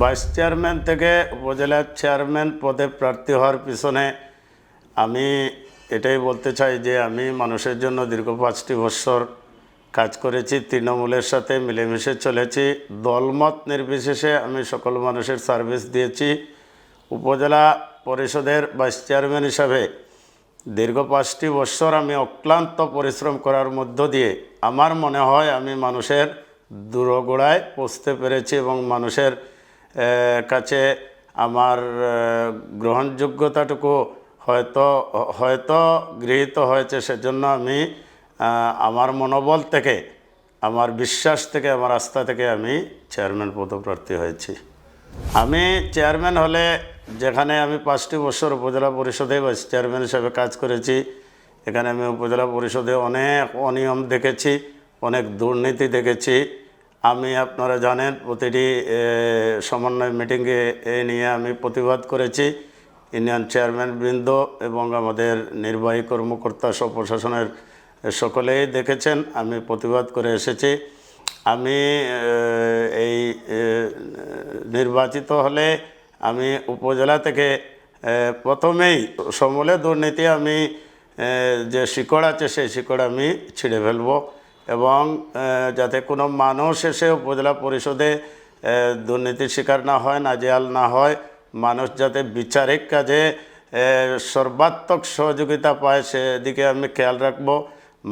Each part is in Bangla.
ভাইস চেয়ারম্যান থেকে উপজেলার চেয়ারম্যান পদে প্রার্থী হওয়ার পিছনে আমি এটাই বলতে চাই যে আমি মানুষের জন্য দীর্ঘ পাঁচটি বছর কাজ করেছি, তৃণমূলের সাথে মিলেমিশে চলেছি। দলমত নির্বিশেষে আমি সকল মানুষের সার্ভিস দিয়েছি। উপজেলা পরিষদের ভাইস চেয়ারম্যান হিসাবে দীর্ঘ পাঁচটি বছর আমি অক্লান্ত পরিশ্রম করার মধ্য দিয়ে আমার মনে হয় আমি মানুষের দূরগোড়ায় পৌঁছতে পেরেছি এবং মানুষের কাছে আমার গ্রহণযোগ্যতাটুকু হয়তো হয়তো গৃহীত হয়েছে সেজন্য আমি আমার মনোবল থেকে, আমার বিশ্বাস থেকে, আমার আস্থা থেকে আমি চেয়ারম্যান পদপ্রার্থী হয়েছি। আমি চেয়ারম্যান হলে যেখানে আমি পাঁচটি বছর উপজেলা পরিষদে ভাইস চেয়ারম্যান হিসেবে কাজ করেছি, এখানে আমি উপজেলা পরিষদে অনেক অনিয়ম দেখেছি, অনেক দুর্নীতি দেখেছি আমি আপনারা জানেন, প্রতিটি সমন্বয় মিটিংয়ে এ নিয়ে আমি প্রতিবাদ করেছি। ইউনিয়ন চেয়ারম্যান বৃন্দ এবং আমাদের নির্বাহী কর্মকর্তা সব প্রশাসনের সকলেই দেখেছেন, আমি প্রতিবাদ করে এসেছি। আমি এই নির্বাচিত হলে আমি উপজেলা থেকে প্রথমেই সমূলে দুর্নীতি আমি যে শিকড় আছে সেই শিকড় আমি ছিঁড়ে ফেলব। এবং যাতে কোনো মানুষ এসে উপজেলা পরিষদে দুর্নীতির শিকার না হয়, নাজেহাল না হয়, মানুষ যাতে বিচারিক কাজে সর্বাত্মক সহযোগিতা পায়, সেদিকে আমি খেয়াল রাখব।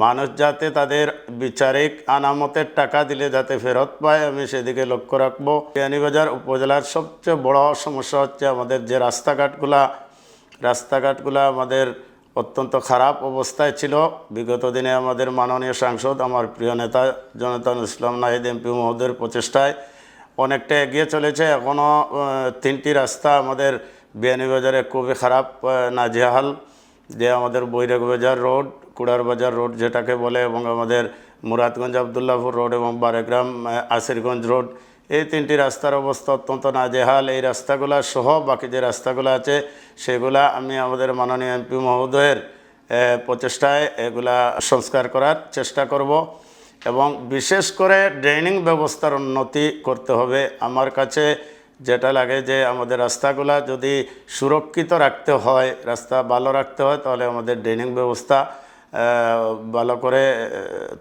মানুষ যাতে তাদের বিচারিক আনামতের টাকা দিলে যাতে ফেরত পায়, আমি সেদিকে লক্ষ্য রাখব। বিয়ানীবাজার উপজেলার সবচেয়ে বড় সমস্যা হচ্ছে আমাদের যে রাস্তাঘাটগুলা রাস্তাঘাটগুলা আমাদের অত্যন্ত খারাপ অবস্থায় ছিল। বিগত দিনে আমাদের মাননীয় সাংসদ আমার প্রিয় নেতা জনতান ইসলাম নাহিদ এমপি মহোদয়ের প্রচেষ্টায় অনেকটা এগিয়ে চলেছে। এখনও তিনটি রাস্তা আমাদের বিয়ানীবাজারে খুবই খারাপ আহ, নাজেহাল। যে আমাদের বৈরাগ বাজার রোড কুড়ার বাজার রোড যেটাকে বলে এবং আমাদের মুরাদগঞ্জ আবদুল্লাহপুর রোড এবং বারেগ্রাম আসিরগঞ্জ রোড এই তিনটি রাস্তার অবস্থা অত্যন্ত নাজেহাল। এই রাস্তাগুলো সহ বাকি যে রাস্তাগুলো আছে, সেগুলা আমি আমাদের মাননীয় এমপি মহোদয়ের প্রচেষ্টায় এগুলা সংস্কার করার চেষ্টা করব এবং বিশেষ করে ড্রেনিং ব্যবস্থার উন্নতি করতে হবে। আমার কাছে যেটা লাগে যে আমাদের রাস্তাগুলা যদি সুরক্ষিত রাখতে হয়, রাস্তা ভালো রাখতে হয়, তাহলে আমাদের ড্রেনিং ব্যবস্থা ভালো করে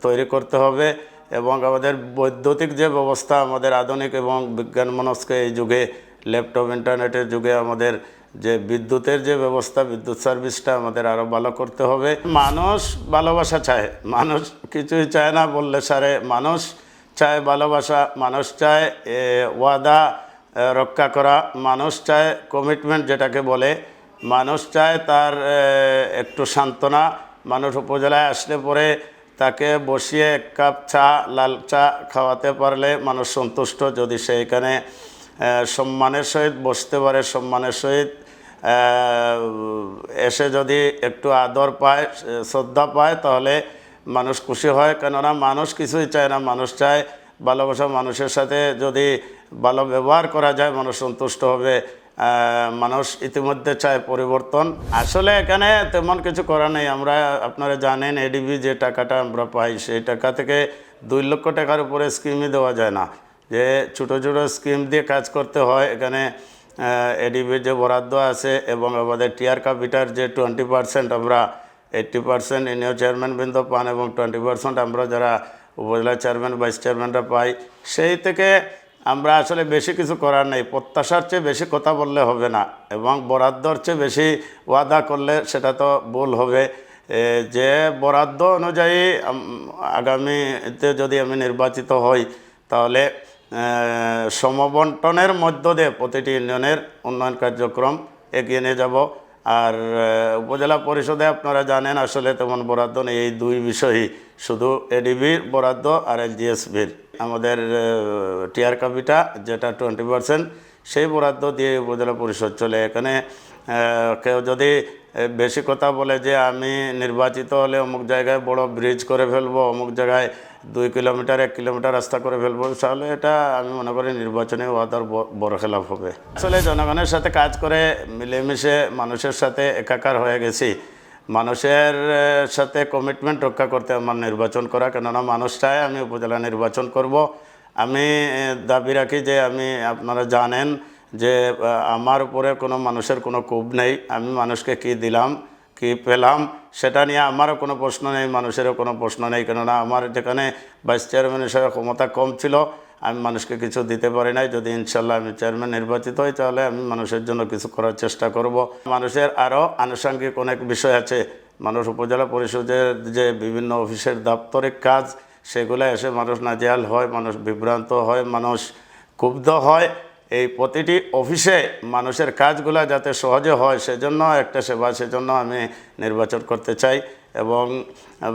তৈরি করতে হবে। এবং আমাদের বৈদ্যুতিক যে ব্যবস্থা, আমাদের আধুনিক এবং বিজ্ঞান মনস্ক এই যুগে, ল্যাপটপ, ইন্টারনেটের যুগে আমাদের যে বিদ্যুতের যে ব্যবস্থা, বিদ্যুৎ সার্ভিসটা আমাদের আরও ভালো করতে হবে। মানুষ ভালোবাসা চায়। মানুষ কিছুই চায় না বললে সারে। মানুষ চায় ভালোবাসা, মানুষ চায় ওয়াদা রক্ষা করা। মানুষ চায় কমিটমেন্ট যেটাকে বলে। মানুষ চায় তার একটু সান্ত্বনা। মানুষ উপজেলায় আসলে পরে তাকে বসিয়ে এক কাপ চা, লাল চা খাওয়াতে পারলে মানুষ সন্তুষ্ট। যদি সে এখানে সম্মানের সহিত বসতে পারে, সম্মানের সহিত এসে যদি একটু আদর পায়, শ্রদ্ধা পায়, তাহলে মানুষ খুশি হয়। কেননা মানুষ কিছুই চায় না। মানুষ চায় ভালোবাসা মানুষের সাথে যদি ভালো ব্যবহার করা যায়, মানুষ সন্তুষ্ট হবে। মানুষ ইতিমধ্যে চায় পরিবর্তন। আসলে এখানে তেমন কিছু করা নেই। আমরা, আপনারা জানেন এডিবি যে টাকাটা আমরা পাই, সেই টাকা থেকে দুই লক্ষ টাকার উপরে স্কিমই দেওয়া যায় না। যে ছোটো ছোটো স্কিম দিয়ে কাজ করতে হয়, এখানে এডিবির যে বরাদ্দ আছে এবং আমাদের টিআর ক্যাপিটার যে টোয়েন্টি পার্সেন্ট আমরা এইট্টি পার্সেন্ট ইউনিয়ন চেয়ারম্যান বৃন্দ পান এবং টোয়েন্টি পার্সেন্ট আমরা যারা উপজেলা চেয়ারম্যান, ভাইস চেয়ারম্যানরা পাই, সেই থেকে আমরা আসলে বেশি কিছু করার নেই, প্রত্যাশার চেয়ে বেশি কথা বললে হবে না এবং বরাদ্দর চেয়ে বেশি ওয়াদা করলে সেটা তো ভুল হবে। যে বরাদ্দ অনুযায়ী আগামীতে যদি আমি নির্বাচিত হই, তাহলে সমবন্টনের মধ্য দিয়ে প্রতিটি ইউনিয়নের উন্নয়ন কার্যক্রম এগিয়ে নিয়ে যাব। আর উপজেলা পরিষদে আপনারা জানেন, আসলে তেমন বরাদ্দ নেই, এই দুই বিষয়ই। শুধু এডিবির বরাদ্দ আর এলজিএসবির আমাদের টিআর কাপিটা যেটা টোয়েন্টি পার্সেন্ট সেই বরাদ্দ দিয়ে উপজেলা পরিষদ চলে। এখানে কেউ যদি বেশি কথা বলে যে আমি নির্বাচিত হলে অমুক জায়গায় বড় ব্রিজ করে ফেলব, অমুক জায়গায় দুই কিলোমিটার, এক কিলোমিটার রাস্তা করে ফেলব, তাহলে এটা আমি মনে করি নির্বাচনে ওয়াদার বড় খেলাফ হবে। আসলে জনগণের সাথে কাজ করে, মিলেমিশে মানুষের সাথে একাকার হয়ে গেছি। মানুষের সাথে কমিটমেন্ট রক্ষা করতে আমার নির্বাচন করা। কেননা মানুষ চায় আমি উপজেলা নির্বাচন করব। আমি দাবি রাখি যে আমি, আপনারা জানেন যে আমার উপরে কোনো মানুষের কোনো ক্ষোভ নেই। আমি মানুষকে কি দিলাম, কি পেলাম, সেটা নিয়ে আমারও কোনো প্রশ্ন নেই, মানুষেরও কোনো প্রশ্ন নেই। কেননা আমার যেখানে ভাইস চেয়ারম্যান হিসেবে ক্ষমতা কম ছিল আমি মানুষকে কিছু দিতে পারি নাই। যদি ইনশাল্লাহ আমি চেয়ারম্যান নির্বাচিত হই, তাহলে আমি মানুষের জন্য কিছু করার চেষ্টা করব। মানুষের আরও আনুষঙ্গিক অনেক বিষয় আছে। মানুষ উপজেলা পরিষদের যে বিভিন্ন অফিসের দাপ্তরিক কাজ সেগুলো এসে মানুষ নাজেহাল হয়, মানুষ বিভ্রান্ত হয়, মানুষ ক্ষুব্ধ হয়। এই প্রতিটি অফিসে মানুষের কাজগুলো যাতে সহজে হয়, সেজন্য একটা সেবা, সেজন্য আমি নির্বাচন করতে চাই। এবং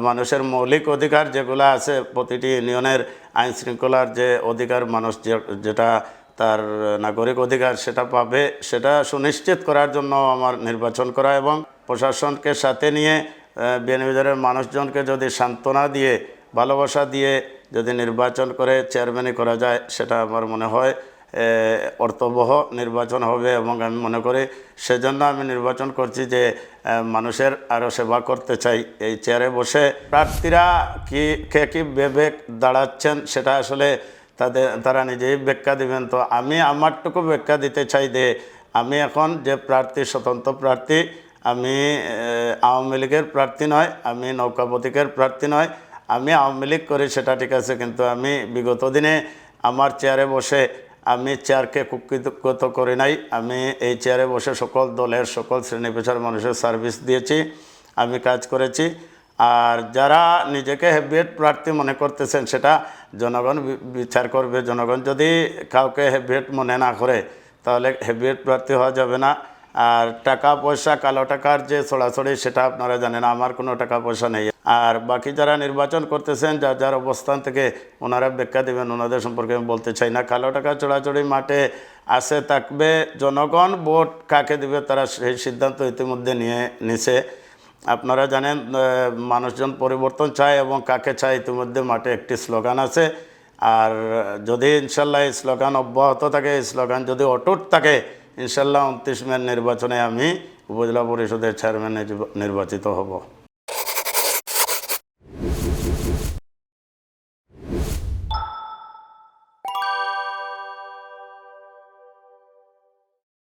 মানুষের মৌলিক অধিকার যেগুলো আছে, প্রতিটি ইউনিয়নের আইন শৃঙ্খলার যে অধিকার, মানুষ যেটা তার নাগরিক অধিকার সেটা পাবে, সেটা সুনিশ্চিত করার জন্য আমার নির্বাচন করা এবং প্রশাসনকে সাথে নিয়ে বিএনবিদারের মানুষজনকে যদি সান্ত্বনা দিয়ে, ভালোবাসা দিয়ে যদি নির্বাচন করে চেয়ারম্যানই করা যায়, সেটা আমার মনে হয় অর্থবহ নির্বাচন হবে এবং আমি মনে করি সেজন্য আমি নির্বাচন করছি যে মানুষের আরও সেবা করতে চাই এই চেয়ারে বসে। প্রার্থীরা কি, কে কী ভেবে দাঁড়াচ্ছেন সেটা আসলে তাদের, তারা নিজেই ব্যাখ্যা দিবেন। তো আমি আমারটুকু ব্যাখ্যা দিতে চাই যে, আমি এখন যে প্রার্থী, স্বতন্ত্র প্রার্থী, আমি আওয়ামী লীগের প্রার্থী নয়, আমি নৌকা প্রতীকের প্রার্থী নয়, আমি আওয়ামী লীগ করি সেটা ঠিক আছে, কিন্তু আমি বিগত দিনে আমার চেয়ারে বসে আমি চেয়ারকে কুকৃত করি নাই। আমি এই চেয়ারে বসে সকল দলের সকল শ্রেণি পেশার মানুষের সার্ভিস দিয়েছি, আমি কাজ করেছি। আর যারা নিজেকে হেভিয়েট প্রার্থী মনে করতেছেন, সেটা জনগণ বিচার করবে। জনগণ যদি কাউকে হেভিয়েট মনে না করে, তাহলে হেভিয়েট প্রার্থী হওয়া যাবে না। আর টাকা পয়সা কালো টাকার যে ছড়াছড়ি, সেটা আপনারা জানেন, আমার কোনো টাকা পয়সা নেই। আর বাকি যারা নির্বাচন করতেছেন, যার যার অবস্থান থেকে ওনারা ব্যাখ্যা দেবেন, ওনাদের সম্পর্কে আমি বলতে চাই না। কালো টাকা চড়াচড়ি মাঠে আসে থাকবে, জনগণ ভোট কাকে দিবে তারা সেই সিদ্ধান্ত ইতিমধ্যে নিয়ে নিছে। আপনারা জানেন মানুষজন পরিবর্তন চায় এবং কাকে চায় ইতিমধ্যে মাঠে একটি স্লোগান আছে। আর যদি ইনশাল্লাহ এই স্লোগান অব্যাহত থাকে, এই স্লোগান যদি অটুট থাকে, ইনশাল্লাহ উনত্রিশ মে নির্বাচনে আমি উপজেলা পরিষদের চেয়ারম্যান নির্বাচিত হব।